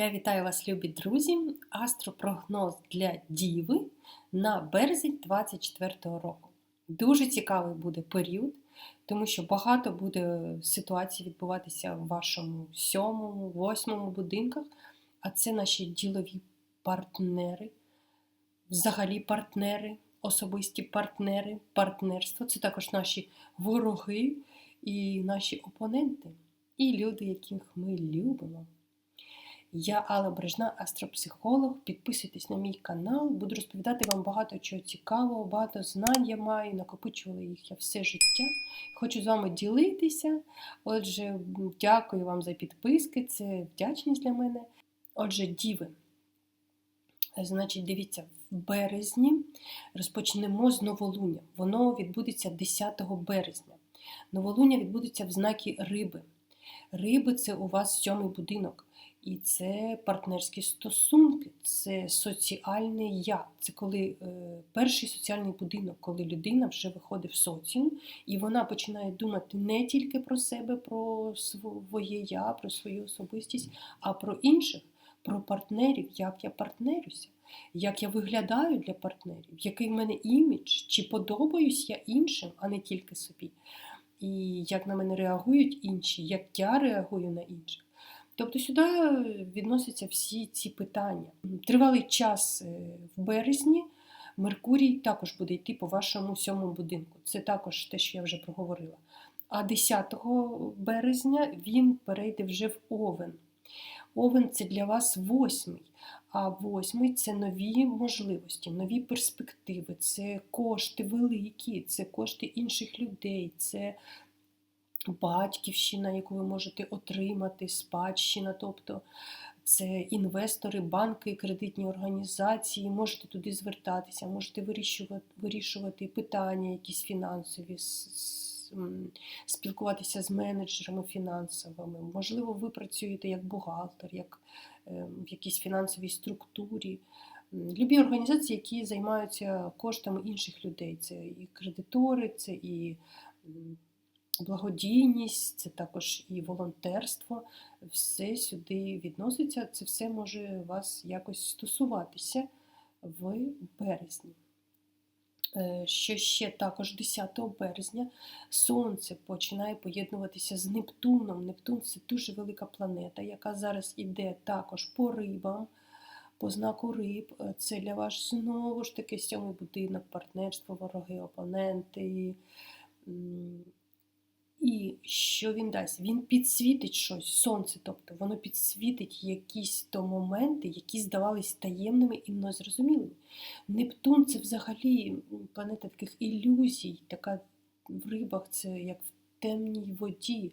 Я вітаю вас, любі друзі! Астропрогноз для Діви на березень 2024 року. Дуже цікавий буде період, тому що багато буде ситуацій відбуватися в вашому сьомому, восьмому будинках, а це наші ділові партнери, взагалі партнери, особисті партнери, партнерство це також наші вороги і наші опоненти, і люди, яких ми любимо. Я Алла Брежна, астропсихолог. Підписуйтесь на мій канал, буду розповідати вам багато чого цікавого, багато знань я маю, накопичувала їх я все життя. Хочу з вами ділитися. Отже, дякую вам за підписки, це вдячність для мене. Отже, діви. Значить, дивіться, в березні розпочнемо з новолуння. Воно відбудеться 10 березня. Новолуння відбудеться в знакі риби. Риби це у вас сьомий будинок. І це партнерські стосунки, це соціальне я. Це коли е, перший соціальний будинок, коли людина вже виходить в соціум, і вона починає думати не тільки про себе, про своє я, про свою особистість, а про інших, про партнерів, як я партнерюся, як я виглядаю для партнерів, який в мене імідж, чи подобаюсь я іншим, а не тільки собі. І як на мене реагують інші, як я реагую на інших. Тобто сюди відносяться всі ці питання. Тривалий час е, в березні Меркурій також буде йти по вашому сьомому будинку. Це також те, що я вже проговорила. А 10 березня він перейде вже в Овен. Овен це для вас восьмий. А восьмий це нові можливості, нові перспективи, це кошти великі, це кошти інших людей, це батьківщина, яку ви можете отримати, спадщина, тобто це інвестори, банки, кредитні організації, можете туди звертатися, можете вирішувати, вирішувати питання, якісь фінансові, спілкуватися з менеджерами фінансовими. Можливо, ви працюєте як бухгалтер, як ем, в якійсь фінансовій структурі. Любі організації, які займаються коштами інших людей. Це і кредитори, це і благодійність, це також і волонтерство, все сюди відноситься, це все може вас якось стосуватися в березні. Е, що ще також 10 березня Сонце починає поєднуватися з Нептуном. Нептун це дуже велика планета, яка зараз іде також по рибам, по знаку риб. Е, це для вас знову ж таки сьомий будинок, партнерство, вороги, опоненти. І що він дасть? Він підсвітить щось, сонце, тобто воно підсвітить якісь то моменти, які здавались таємними і незрозумілими. Нептун це взагалі планета таких ілюзій, така в рибах, це як в темній воді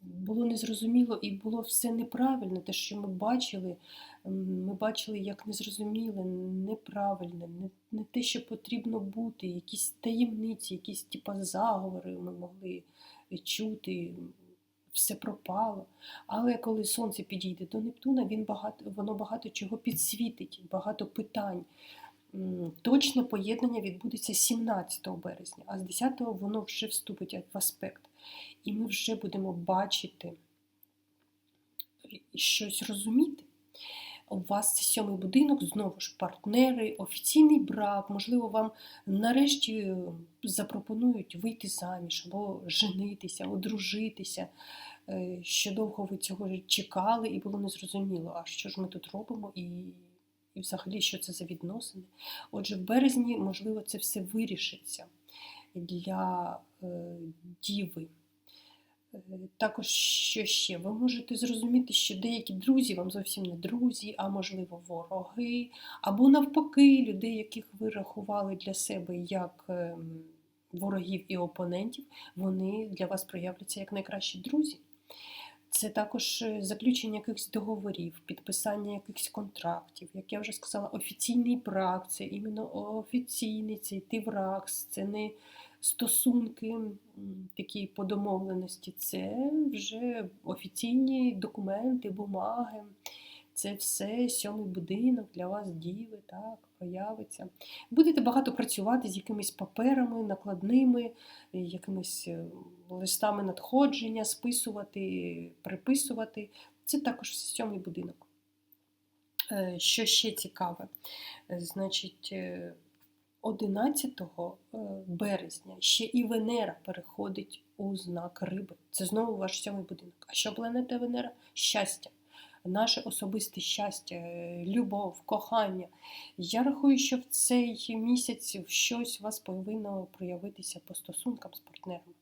було незрозуміло і було все неправильно. Те, що ми бачили, ми бачили як незрозуміле, неправильне, не, не те, що потрібно бути, якісь таємниці, якісь типа заговори ми могли чути. Все пропало. Але коли сонце підійде до Нептуна, він багато, воно багато чого підсвітить, багато питань. Точне поєднання відбудеться 17 березня, а з 10-го воно вже вступить в аспект. І ми вже будемо бачити щось розуміти. У вас сьомий будинок, знову ж партнери, офіційний брак, можливо, вам нарешті запропонують вийти заміж або женитися, одружитися. Е, що довго ви цього чекали, і було незрозуміло, а що ж ми тут робимо, і і взагалі що це за відносини. Отже, в березні, можливо, це все вирішиться для е, діви. Е, також що ще? Ви можете зрозуміти, що деякі друзі вам зовсім не друзі, а можливо, вороги, або навпаки, людей, яких ви рахували для себе як ем, ворогів і опонентів, вони для вас проявляться як найкращі друзі. Це також е, заключення якихось договорів, підписання якихось контрактів. Як я вже сказала, офіційний брак, це іменно офіційний, це йти в РАКС, це не стосунки, такі по домовленості, це вже офіційні документи, бумаги. Це все сьомий будинок для вас, діви, так, появиться. Будете багато працювати з якимись паперами, накладними, якимись е, листами надходження, списувати, приписувати. Це також сьомий будинок. Е, Що ще цікаве? Е, Значить, е, 11 е, березня ще і Венера переходить у знак риби. Це знову ваш сьомий будинок. А що планета Венера? Щастя. Наше особисте щастя, любов, кохання. Я рахую, що в цей місяць щось у вас повинно проявитися по стосункам з партнером.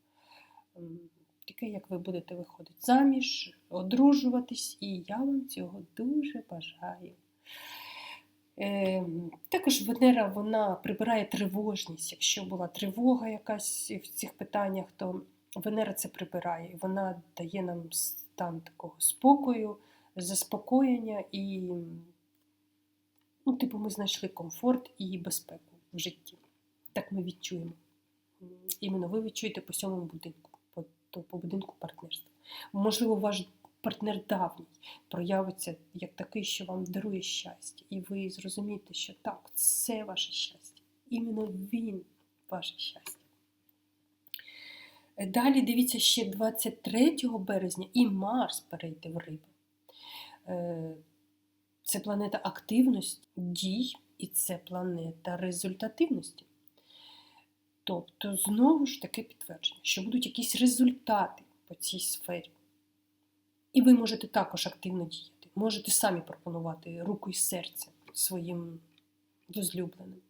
Таке, як ви будете виходити заміж, одружуватись, і я вам цього дуже бажаю. Е, також Венера вона прибирає тривожність. Якщо була тривога якась в цих питаннях, то Венера це прибирає. Вона дає нам стан такого спокою, заспокоєння і, ну, типу, ми знайшли комфорт і безпеку в житті. Так ми відчуємо. Іменно ви відчуєте по сьомому будинку, по, по будинку партнерства. Можливо, ваш партнер давній проявиться як такий, що вам дарує щастя. І ви зрозумієте, що так, це ваше щастя. Іменно він ваше щастя. Далі дивіться ще 23 березня і Марс перейде в риби. Е, Це планета активності, дій, і це планета результативності. Тобто, знову ж таки підтвердження, що будуть якісь результати по цій сфері. І ви можете також активно діяти. Можете самі пропонувати руку і серце своїм возлюбленим.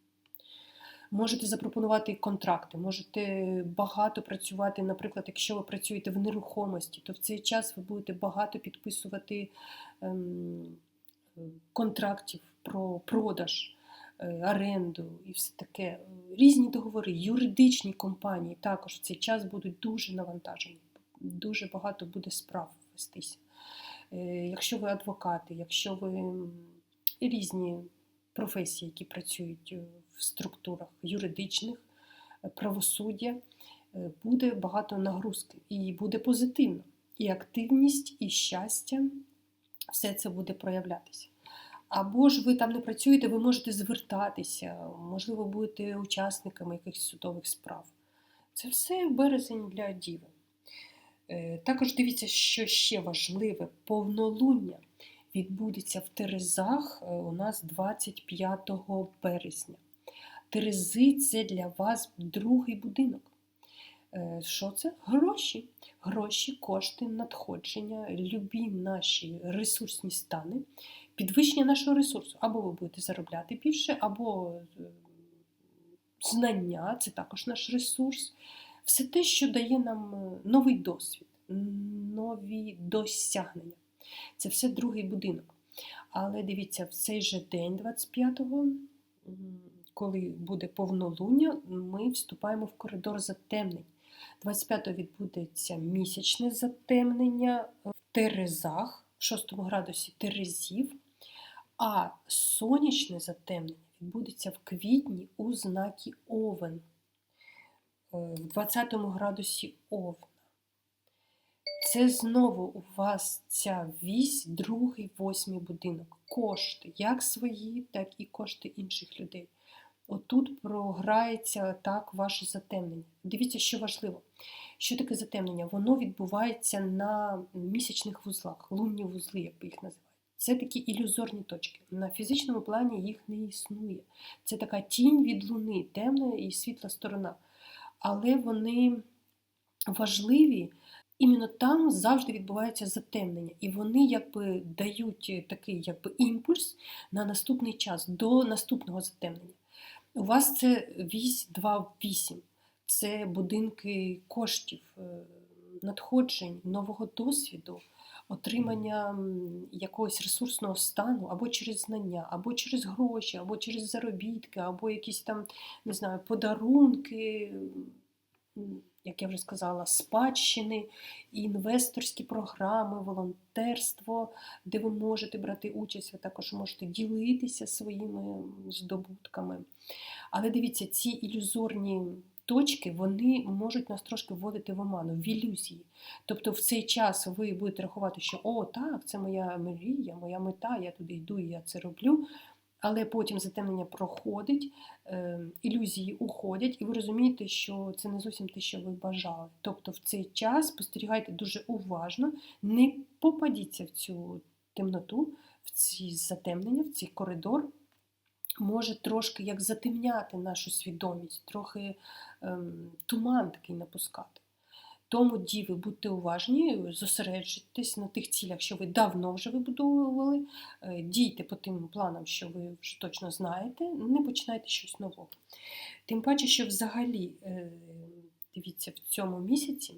Можете запропонувати контракти, можете багато працювати. Наприклад, якщо ви працюєте в нерухомості, то в цей час ви будете багато підписувати ем, контрактів про продаж, е, оренду і все таке. Різні договори, юридичні компанії також в цей час будуть дуже навантажені. Дуже багато буде справ вестися. Е, Якщо ви адвокати, якщо ви різні професії, які працюють е, в структурах юридичних, е, правосуддя, е, буде багато нагрузки і буде позитивно. І активність, і щастя, все це буде проявлятися. Або ж ви там не працюєте, ви можете звертатися, можливо, будете учасниками якихось судових справ. Це все березень для діви. Також дивіться, що ще важливе, повнолуння відбудеться в Терезах е, у нас 25 березня. Терези це для вас другий будинок. Е, Що це? Гроші. Гроші, кошти, надходження, любі наші ресурсні стани, підвищення нашого ресурсу. Або ви будете заробляти більше, або е, знання це також наш ресурс. Все те, що дає нам новий досвід, нові досягнення. Це все другий будинок. Але дивіться, в цей же день, 25-го, коли буде повнолуння, ми вступаємо в коридор затемнень. 25-го відбудеться місячне затемнення в Терезах, в 6 градусі Терезів, а сонячне затемнення відбудеться в квітні у знакі Овен, е, в 20 градусі Овна. Це знову у вас ця вісь, другий, восьмий будинок. Кошти, як свої, так і кошти інших людей. Отут програється так ваше затемнення. Дивіться, що важливо. Що таке затемнення? Воно відбувається на місячних вузлах, лунні вузли, як їх називають. Це такі ілюзорні точки. На фізичному плані їх не існує. Це така тінь від луни, темна і світла сторона. Але вони важливі. Іменно там завжди відбувається затемнення, і вони якби дають такий якби імпульс на наступний час, до наступного затемнення. У вас це вісь 2-8, це будинки коштів, е, надходжень, нового досвіду, отримання якогось ресурсного стану або через знання, або через гроші, або через заробітки, або якісь там, не знаю, подарунки, як я вже сказала, спадщини, інвесторські програми, волонтерство, де ви можете брати участь, ви також можете ділитися своїми здобутками. Але дивіться, ці ілюзорні точки вони можуть нас трошки вводити в оману, в ілюзії. Тобто в цей час ви будете рахувати, що о, так, це моя мрія, моя мета, я туди йду і я це роблю. Але потім затемнення проходить, е, ілюзії уходять, і ви розумієте, що це не зовсім те, що ви бажали. Тобто в цей час спостерігайте дуже уважно, не попадіться в цю темноту, в ці затемнення, в цей коридор. Може трошки як затемняти нашу свідомість, трохи ем, туман такий напускати. Тому, діви, будьте уважні, зосереджуйтесь на тих цілях, що ви давно вже вибудовували, е, дійте по тим планам, що ви вже точно знаєте, не починайте щось нового. Тим паче, що взагалі, е, дивіться, в цьому місяці,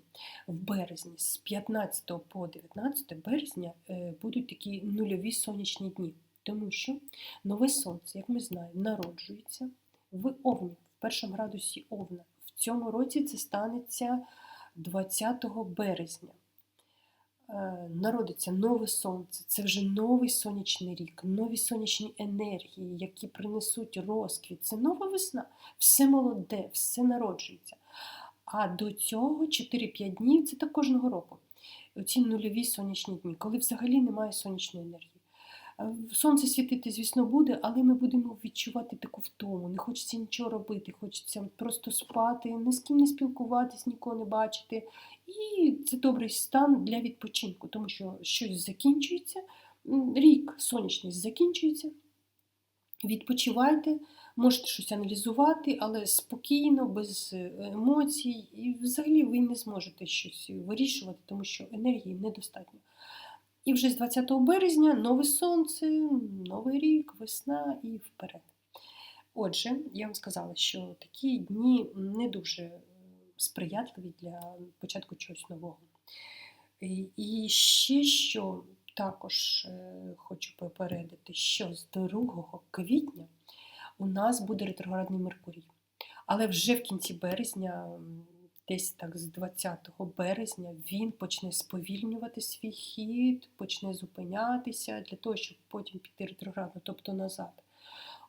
в березні, з 15 по 19 березня, е, будуть такі нульові сонячні дні, тому що нове сонце, як ми знаємо, народжується в Овні, в першому градусі Овна. В цьому році це станеться. 20 березня е, народиться нове сонце, це вже новий сонячний рік, нові сонячні енергії, які принесуть розквіт. Це нова весна, все молоде, все народжується. А до цього 4-5 днів це так кожного року. Оці нульові сонячні дні, коли взагалі немає сонячної енергії. Сонце світити, звісно, буде, але ми будемо відчувати таку втому. Не хочеться нічого робити, хочеться просто спати, ні з ким не спілкуватись, нікого не бачити. І це добрий стан для відпочинку, тому що щось закінчується, рік сонячність закінчується. Відпочивайте, можете щось аналізувати, але спокійно, без е, емоцій, і взагалі ви не зможете щось вирішувати, тому що енергії недостатньо. І вже з 20 березня нове сонце, новий рік, весна і вперед. Отже, я вам сказала, що такі дні не дуже сприятливі для початку чогось нового. І ще що також е, хочу попередити, що з 2 квітня у нас буде ретроградний Меркурій. Але вже в кінці березня десь так з 20 березня він почне сповільнювати свій хід, почне зупинятися для того, щоб потім піти ретроградно, тобто назад.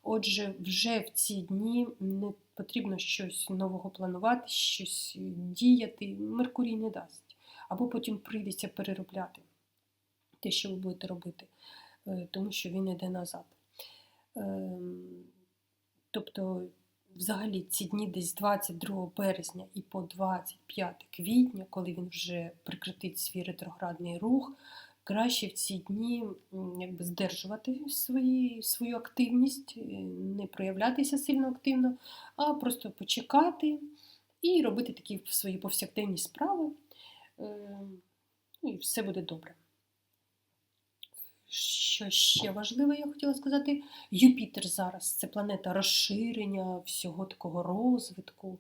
Отже, вже в ці дні не потрібно щось нового планувати, щось діяти. Меркурій не дасть. Або потім прийдеться переробляти те, що ви будете робити, е, тому що він йде назад. Ем, тобто взагалі ці дні десь 22 березня і по 25 квітня, коли він вже прекратить свій ретроградний рух, краще в ці дні якби здержувати свої, свою активність, е, не проявлятися сильно активно, а просто почекати і робити такі свої повсякденні справи. Ем, ну, і все буде добре. Що ще важливе, я хотіла сказати, Юпітер зараз це планета розширення, всього такого розвитку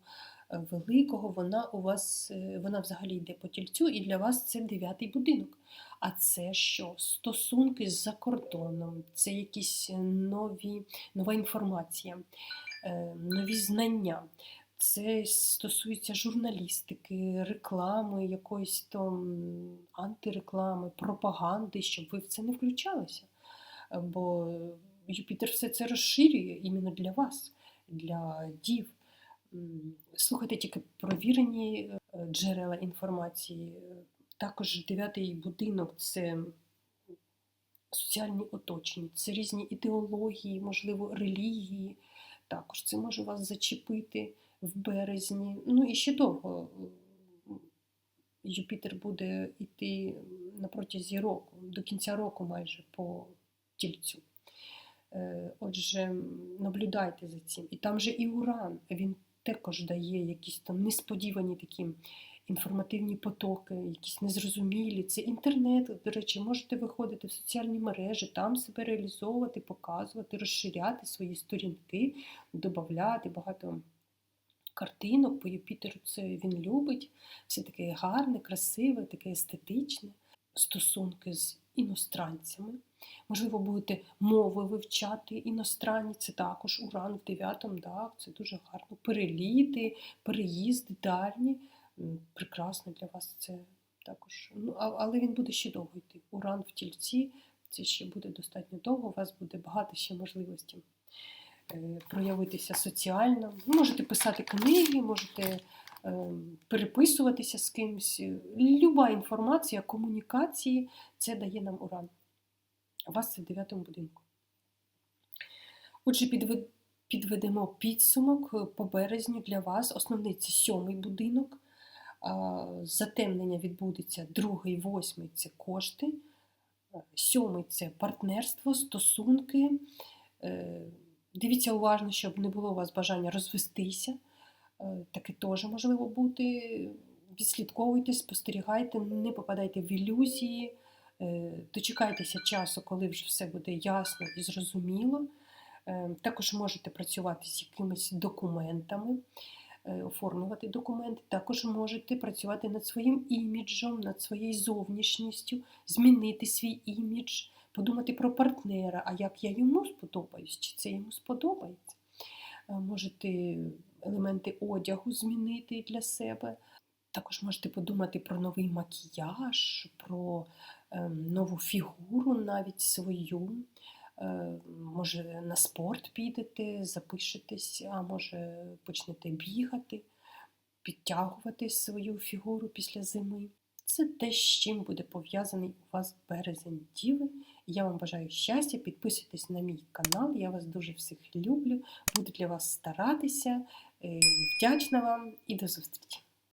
е, великого. Вона у вас, е, вона взагалі йде по тільцю, і для вас це дев'ятий будинок. А це що? Стосунки з-за кордоном, це якісь нові, нова інформація, е, нові знання. Це стосується журналістики, реклами, якоїсь там антиреклами, пропаганди, щоб ви в це не включалися. Бо Юпітер все це розширює іменно для вас, для дів. Слухайте тільки провірені е, джерела інформації. Також дев'ятий будинок це соціальні оточення, це різні ідеології, можливо, релігії. Також це може вас зачепити в березні. Ну і ще довго Юпітер буде йти на протязі року, до кінця року майже по тільцю. Е, отже, наблюдайте за цим. І там же і Уран, він також дає якісь там несподівані такі інформативні потоки, якісь незрозумілі. Це інтернет, до речі, можете виходити в соціальні мережі, там себе реалізовувати, показувати, розширяти свої сторінки, додати багато картинок, по Юпітеру це він любить, все таке гарне, красиве, таке естетичне, стосунки з іностранцями. Можливо, будете мови вивчати іностранні, це також уран в 9 так, це дуже гарно. Переліти, переїзди дальні. Прекрасно для вас це також. Ну, Але він буде ще довго йти. Уран в тільці, це ще буде достатньо довго, у вас буде багато ще можливостей. Е, проявитися соціально. Можете писати книги, можете е, переписуватися з кимось. Люба інформація, комунікації це дає нам уран. У вас це в дев'ятому будинку. Отже, підведемо підсумок е, по березню для вас. Основний це сьомий будинок. Затемнення відбудеться другий, восьмий це кошти. Сьомий це партнерство, стосунки. Дивіться уважно, щоб не було у вас бажання розвестися. Е, Таке теж можливо бути. Відслідковуйте, спостерігайте, не попадайте в ілюзії, е, дочекайтеся часу, коли вже все буде ясно і зрозуміло. Е, Також можете працювати з якимись документами, оформлювати документи. Також можете працювати над своїм іміджем, над своєю зовнішністю, змінити свій імідж, подумати про партнера, а як я йому сподобаюсь, чи це йому сподобається. Е, Можете елементи одягу змінити для себе. Також можете подумати про новий макіяж, про ем, нову фігуру навіть свою. Е, Може, на спорт підете, запишетесь, а може почнете бігати, підтягувати свою фігуру після зими. Це те, з чим буде пов'язаний у вас березень Діви. Я вам бажаю щастя, підписуйтесь на мій канал, я вас дуже всіх люблю, буду для вас старатися. Е, Вдячна вам і до зустрічі!